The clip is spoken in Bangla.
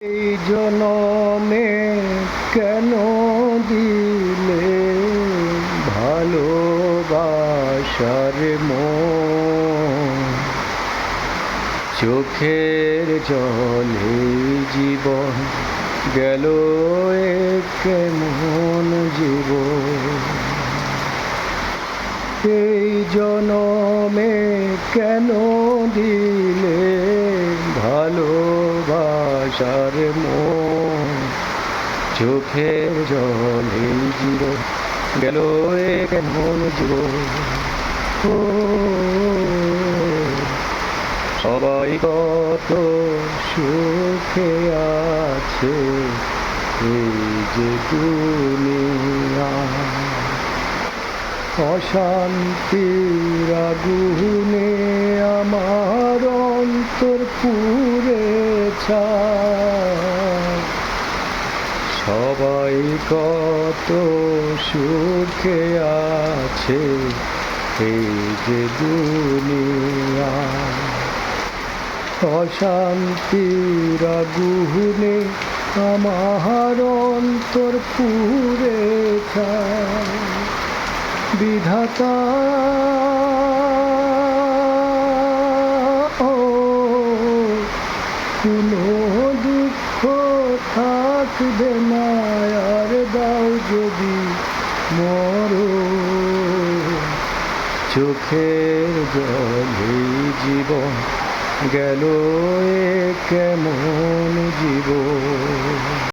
এই জনমে কেন দিলে ভালোবাসার মন? চোখের জলে জীবন গেল কেমন জীবন? এই জনমে কেন দিলে ভালোবাসার মন, চোখের জলে জীবন গেল এ কেমন সবাই কত সুখে আছে, এই যে দুনিয়া অশান্তির আগুনে অন্তর পুরে। সবাই কত সুখে আছে এই যে দুনিয়া অশান্তির আগুনে আমার অন্তর পুরে। বিধাতা কোনো দুঃখ থাকবে না, আর দাও যদি মর। চোখের জলে জীবন গেল এ কেমন জীবন?